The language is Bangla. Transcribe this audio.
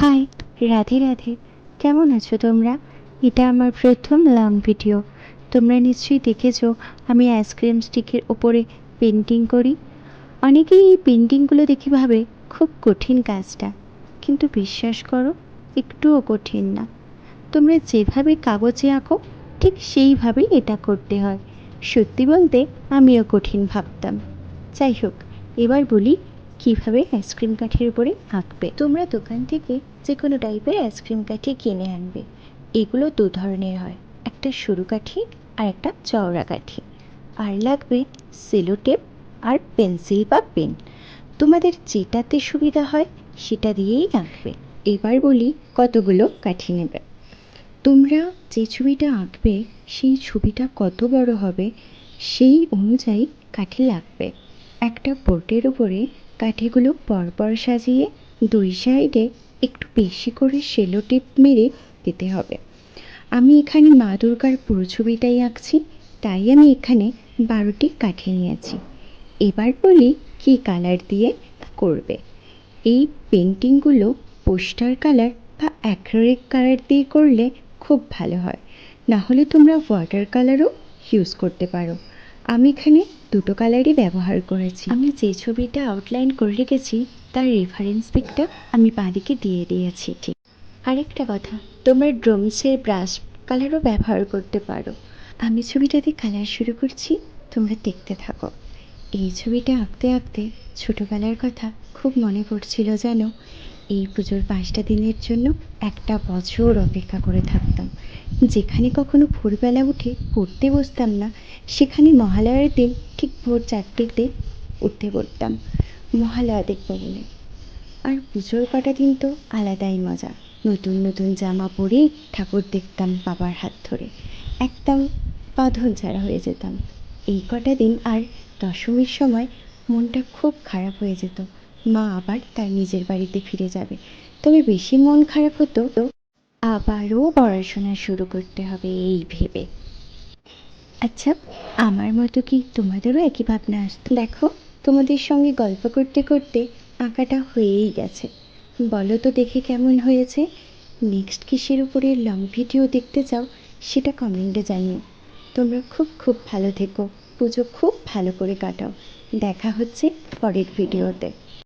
হাই, রাধে রাধে। কেমন আছো তোমরা? এটা আমার প্রথম লং ভিডিও। তোমরা নিশ্চয়ই দেখেছ, আমি আইসক্রিম স্টিকের ওপরে পেন্টিং করি। অনেকেই এই পেন্টিংগুলো দেখে ভাবে, খুব কঠিন কাজটা। কিন্তু বিশ্বাস করো, একটুও কঠিন না। তোমরা যেভাবে কাগজে আঁকো, ঠিক সেইভাবেই এটা করতে হয়। সত্যি বলতে, আমিও কঠিন ভাবতাম। যাই হোক, এবার বলি কীভাবে আইসক্রিম কাঠির উপরে আঁকবে? তোমরা দোকান থেকে যে কোনো টাইপের আইসক্রিম কাঠি কিনে আনবে। এগুলো দু ধরনের হয়। একটা সরু কাঠি আর একটা চওড়া কাঠি। আর লাগবে সেলো টেপ আর পেন্সিল বা পেন। তোমাদের যেটাতে সুবিধা হয় সেটা দিয়েই আঁকবে। এবার বলি কতগুলো কাঠি নেবে। তোমরা যে ছবিটা আঁকবে, সেই ছবিটা কত বড় হবে, সেই অনুযায়ী কাঠি লাগবে। একটা বোর্ডের উপরে কাঠিগুলো পরপর সাজিয়ে দুই সাইডে একটু বেশি করে সেলো টিপ মেরে দিতে হবে। আমি এখানে মা দুর্গার পুরো ছবিটাই আঁকছি, তাই আমি এখানে বারোটি কাঠি নিয়েছি। এবার বলি কী কালার দিয়ে করবে। এই পেন্টিংগুলো পোস্টার কালার বা অ্যাক্রিলিক কালার দিয়ে করলে খুব ভালো হয়। না হলে তোমরা ওয়াটার কালারও ইউজ করতে পারো। আমি এখানে দুটো কালারই ব্যবহার করেছি। আমি যে ছবিটা আউটলাইন করে রেখেছি, তার রেফারেন্স পিকটা আমি বাঁদিকে দিয়ে দিয়েছি। ঠিক আরেকটা কথা, তোমরা ড্রমসের ব্রাশ কালারও ব্যবহার করতে পারো। আমি ছবিটাতে কালার শুরু করছি, তোমরা দেখতে থাকো। এই ছবিটা আঁকতে আঁকতে ছোটোবেলার কথা খুব মনে পড়ছিল যেন। এই পুজোর পাঁচটা দিনের জন্য একটা বছর অপেক্ষা করে থাকতাম। যেখানে কখনো ভোরবেলা উঠে পড়তে বসতাম না, সেখানে মহালয়ার দিন ঠিক ভোর চারটেতে উঠতে পড়তাম মহালয়া দেখব বলে। আর পুজোর কটা দিন তো আলাদাই মজা। নতুন নতুন জামা পরে ঠাকুর দেখতাম বাবার হাত ধরে। একদম বাঁধন ছাড়া হয়ে যেতাম। এই কটা দিন আর দশমীর সময় মনটা খুব খারাপ হয়ে যেত। মা আবার তার নিজের বাড়িতে ফিরে যাবে। তবে বেশি মন খারাপ হতো আবারও পড়াশোনা শুরু করতে হবে এই ভেবে। আচ্ছা আমার মতো কি তোমাদেরও একই ভাবনা আসতো? দেখো, তোমাদের সঙ্গে গল্প করতে করতে আঁকাটা হয়েই গেছে। বলো তো দেখে কেমন হয়েছে? নেক্সট কিসের উপরে লং ভিডিও দেখতে চাও, সেটা কমেন্টে জানিও। তোমরা খুব খুব ভালো থেকো। পুজো খুব ভালো করে কাটাও। দেখা হচ্ছে পরের ভিডিওতে